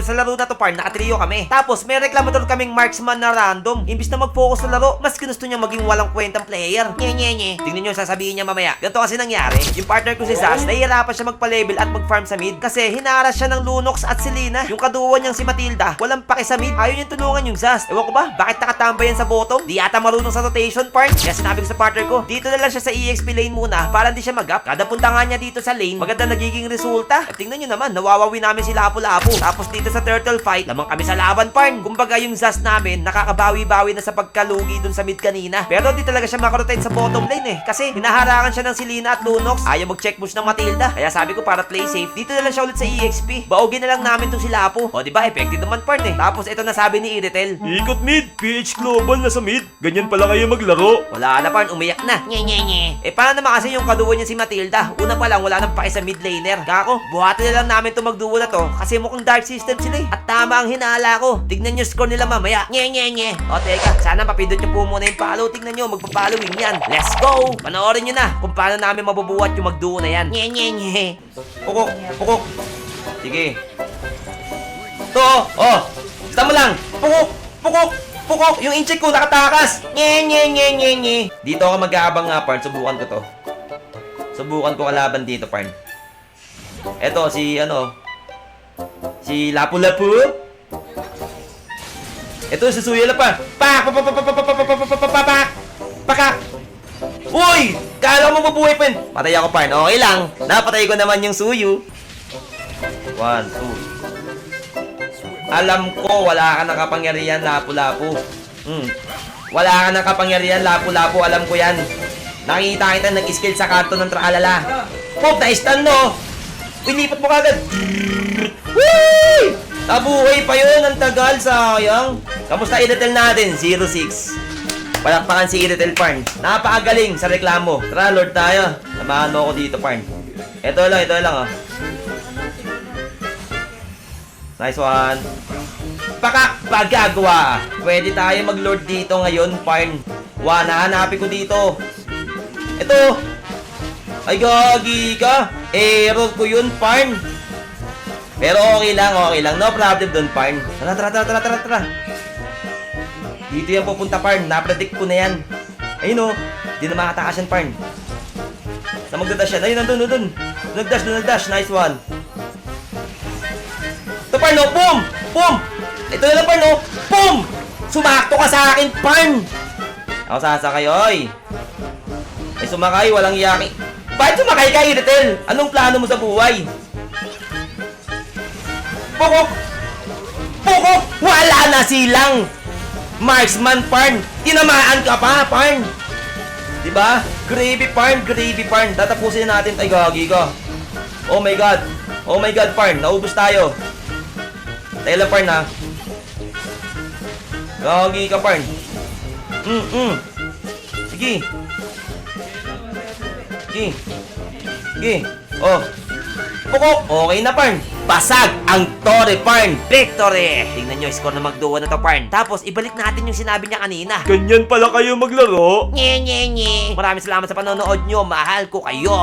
dito sa laro na to, Parn, nakatrio kami. Tapos, may reklamador kaming marksman na random. Imbis na mag-focus sa laro, mas ginusto niya maging walang kwentang player. Nye, nye, nye. Tingnan nyo, sasabihin niya mamaya. Ganito kasi nangyari. Yung partner ko si Zaz, nahihirapan siya magpa-level at mag-farm sa mid kasi hinaras siya ng Lunox at Selena. Yung kaduwa niyang si Matilda, walang paki sa mid. Ayaw niyang tulungan yung Zaz. Ewan ko ba, bakit nakatambay yan sa bottom? Di yata marunong sa rotation, Parn. Kaya sinabi ko sa partner ko, dito na lang siya sa EXP lane muna para hindi siya mag-up. Kada punta nga niya dito sa lane, maganda nagiging resulta. At tingnan nyo naman, nawawawi namin si Lapu-Lapu. Tapos dito sa turtle fight, lamang kami sa laban, Parn. Kumbaga yung Zaz namin, nakakabawi-bawi na sa pagkalugi dun sa mid kanina. Pero di talaga siya makarotate sa bottom lane eh. Kasi hinaharangan siya ng Selena at Lunox. Ayaw mag-check push ng Matilda. Kaya sabi ko para play safe, dito na lang siya ulit sa EXP. Baugin na lang namin tong si Lapu. O di ba effective naman Parn eh. Tapos ito na sabi ni Iritel. Ikot mid, PH Global na sa mid. Ganyan pala kayo maglaro. Wala na Parn, umiyak na. Nye nye nye. Eh paano naman kasi yung kaduwa niya si Matilda? Una pa lang, wala nang paki sa mid laner. Kako, buhatin na lang namin to magduo na to kasi mukhang dark system sila eh. At tama ang hinala ko. Tignan nyo score nila mamaya. Nye nye nye. O teka, sana mapindot nyo po muna yung follow. Tignan nyo, magpa-following yan. Let's go! Panoorin nyo na kung paano namin mabubuhat yung magduo na yan. Nye nye nye. Pukok, pukok. Sige. To, oh. Basta mo lang. Pukok, pukok, pukok. Yung incheck ko nakatakas. Nye, nye, nye, nye, nye. Dito ako mag-aabang nga, Parn. Subukan ko to. Subukan ko kalaban dito, Parn. Eto, si ano. Si Lapu-Lapu. Ito, si Suyala pa. Pak! Pak! Pak! Pak! Pak! Pak! Pak! Pak! Pak! Pak! Pak! Pak! Pakak! Uy! Kala mo mabuhay pa. Patay ako, Parn. Okay lang. Napatay ko naman yung Suyu. One, two. Alam ko, wala ka ng kapangyarihan, lapu-lapu. Hmm. Wala ka ng kapangyarihan, lapu-lapu. Alam ko yan. Nakita kita nag-skill sa kanto ng traalala. Pop, na-stun no! Pilipat mo kagad. Woo! Tabuhay pa yun, ang tagal, sayang. Kamusta Idatel natin? 06. Palakpakan si Idatel Parn. Napakagaling sa reklamo. Tara, Lord tayo. Samahan mo ako dito, Parn. Ito lang, ito lang, oh. Nice one. Pakak! Pagagawa! Pwede tayo mag-lord dito ngayon, Parn. Wa, nahanapin ko dito. Ito! Ay, gagi ka! Error ko yun, Parn. Pero okay lang, okay lang. No problem dun, Parn. Tara, tara, tara, tara, tara, tara. Dito yan pupunta, Parn. Napredict ko na yan. Ayun o. Di na makatakas yan, Parn. Sa magdadash yan. Ayun, nandun, nandun. Nagdash, nagdash. Nice one. Ito, Parn, no? Boom! Boom! Ito na lang, Parn, no? Boom! Sumakto ka sa akin, Parn! Ako sasakay, oy. Ay, sumakay, walang yaki. Bakit sumakay ka, Iritel? Anong plano mo sa buhay? Pukok! Pukok! Wala na silang! Marksman, Parn! Tinamaan ka pa, Parn! Diba? Gravy, Parn! Gravy, Parn! Tatapusin natin. Ay, gagi ka. Oh my God! Oh my God, Parn! Naubos tayo. Tayo lang, Parn, ha? Gagi ka, Parn. Mm, mm. Sige. Sige. Sige. Oh. Pukok! Okay na, Parn. Basag ang Torre, Parn. Victory! Tingnan nyo, score na magduwa na to, Parn. Tapos, ibalik natin yung sinabi niya kanina. Ganyan pala kayo maglaro. Nye, nye, nye. Maraming salamat sa panonood nyo. Mahal ko kayo.